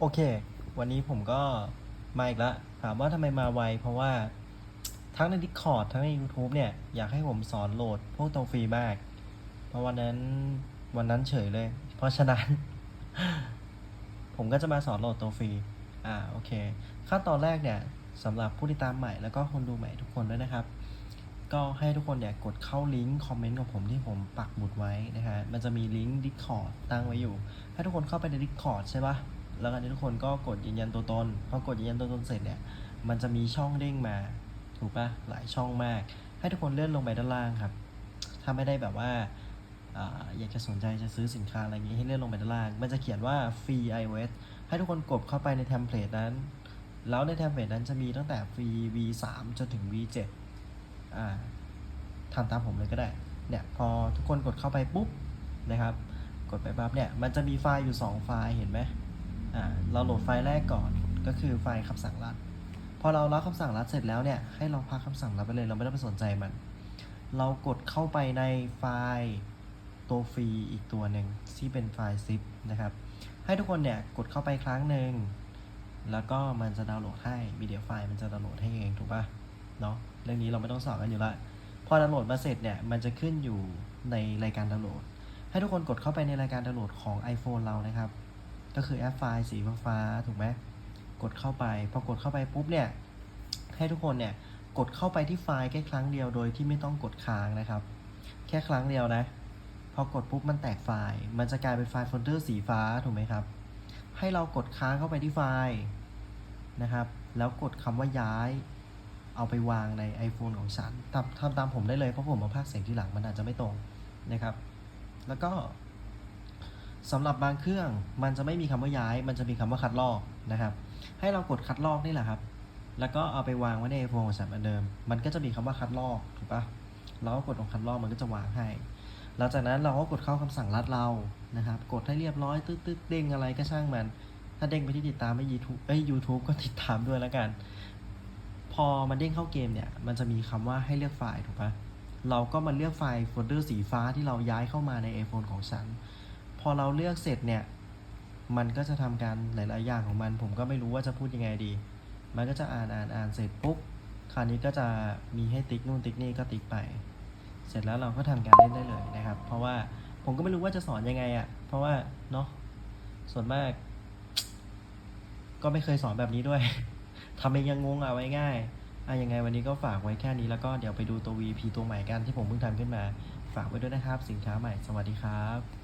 โอเค วันนี้ผมก็มาอีกแล้วถามว่าทำไมมาไว เพราะว่าทั้งใน Discord ทั้งใน YouTube เนี่ย อยากให้ผมสอนโหลดพวกตัวฟรีมาก เพราะวันนั้นวันนั้นเฉยเลย เพราะฉะนั้น ผมก็จะมาสอนโหลดตัวฟรี อ่าโอเค ขั้นตอนแรกเนี่ยสำหรับผู้ติดตามใหม่แล้วก็คนดูใหม่ทุกคนด้วยนะครับ ก็ให้ทุกคนเนี่ยกดเข้าลิงก์คอมเมนต์ของผมที่ผมปักหมุดไว้นะฮะมันจะมีลิงก์ Discord ตั้งไว้อยู่ ให้ทุกคนเข้าไปใน Discord ใช่ปะ แล้วก็ทุกคนก็กดยืนยันตัวตนพอกดยืนยันตัวตนเสร็จเนี่ยมันจะมีช่องเด้งมาถูกปะหลายช่องมาก ให้ทุกคนเลื่อนลงไปด้านล่างครับ ถ้าไม่ได้แบบว่าอยากจะสนใจจะซื้อสินค้าอะไรอย่างนี้ให้เลื่อนลงไปด้านล่าง มันจะเขียนว่าฟรี iOS ให้ทุกคนกดเข้าไปในเทมเพลตนั้น แล้วในเทมเพลตนั้นจะมีตั้งแต่ฟรี V3 จนถึง V7 อ่าทำตามผมเลยก็ได้ เนี่ยพอทุกคนกดเข้าไปปุ๊บนะครับ กดไปปั๊บเนี่ย มันจะมีไฟล์อยู่ 2 ไฟล์เห็นไหม เราโหลดไฟล์แรกก่อนก็คือไฟล์คำสั่งรัดพอเรารับคำสั่งรัดเสร็จแล้วเนี่ยให้เราพักคำสั่งรัดไปเลย เราไม่ต้องไปสนใจมัน เรากดเข้าไปในไฟล์ตัวฟรีอีกตัวหนึ่งที่เป็นไฟล์ zip นะครับ ให้ทุกคนเนี่ยกดเข้าไปครั้งหนึ่งแล้วก็มันจะดาวน์โหลดให้มีเดียไฟล์มันจะดาวน์โหลดให้เองถูกป่ะเนาะเรื่องนี้เราไม่ต้องสอนกันอยู่ละพอดาวน์โหลดมาเสร็จเนี่ยมันจะขึ้นอยู่ในรายการดาวน์โหลด ให้ทุกคนกดเข้าไปในรายการดาวน์โหลดของ iPhone เรานะครับ ก็คือแอปไฟล์สีฟ้าถูกไหมกดเข้าไป พอกดเข้าไปปุ๊บเนี่ย ให้ทุกคนเนี่ย กดเข้าไปที่ไฟล์แค่ครั้งเดียวโดยที่ไม่ต้องกดค้างนะครับ แค่ครั้งเดียวนะ พอกดปุ๊บมันแตกไฟล์ มันจะกลายเป็นไฟล์โฟลเดอร์สีฟ้าถูกไหมครับ ให้เรากดค้างเข้าไปที่ไฟล์นะครับ แล้วกดคำว่าย้าย เอาไปวางใน iPhone ของฉันทำทำตามผมได้เลยเพราะผมมาพากย์เสียงที่หลังมันอาจจะไม่ตรงนะครับ แล้วก็ สำหรับบางเครื่องมันจะไม่มีคำว่าย้าย มันจะมีคำว่าคัดลอกนะครับ ให้เรากดคัดลอกนี่แหละครับ แล้วก็เอาไปวางไว้ใน iPhone ของฉันเหมือนเดิม มันก็จะมีคำว่าคัดลอกถูกปะเราก็กดตรงคัดลอกมันก็จะวางให้ หลังจากนั้นเราก็กดเข้าคำสั่งรัดเรานะครับ กดให้เรียบร้อยตึ๊ดตึ๊ดเด้งอะไรก็ช่างมัน ถ้าเด้งไปที่ติดตามไม่ YouTube เอ้ย YouTube ก็ติดตามด้วยแล้วกัน พอมันเด้งเข้าเกมเนี่ย มันจะมีคำว่าให้เลือกไฟล์ถูกปะเราก็มาเลือกไฟล์โฟลเดอร์สีฟ้าที่เราย้ายเข้ามาใน iPhone ของฉัน อเราเลือกเสร็จเนี่ย มันก็จะทำการหลาย ๆ อย่างของมัน ผมก็ไม่รู้ว่าจะพูดยังไงดี มันก็จะอ่านอ่านอ่านเสร็จปุ๊บ คราวนี้ก็จะมีให้ติ๊กนู่นติ๊กนี่ก็ติ๊กไป เสร็จแล้วเราก็ทำการเล่นได้เลยนะครับ เพราะว่าผมก็ไม่รู้ว่าจะสอนยังไงอะ่ะ เพราะว่าเนาะ ส่วนมาก ก็ไม่เคยสอนแบบนี้ด้วย ทำเองยังงงเอะไว้ง่ายอะยังไงวันนี้ก็ฝากไว้แค่นี้แล้วก็เดี๋ยวไปดูตัว VP ตัวใหม่กันที่ผมเพิ่งทำขึ้นมา ฝากไว้ด้วยนะครับ สินค้าใหม่ สวัสดีครับ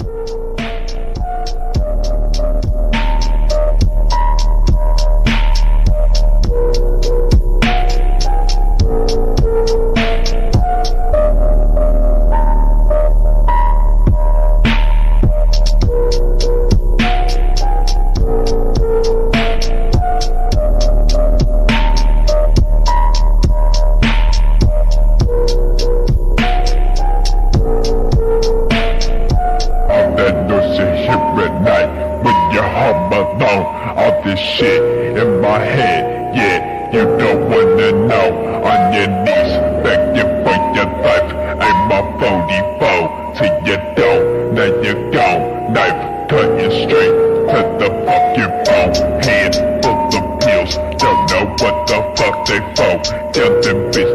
this shit in my head, yeah, you don't wanna know. On your knees, begging for your life. I'm a 44 till you don't. Now you're gone, knife cutting straight to the fucking bone. Hand full of pills, don't know what the fuck they for. Tell them bitches,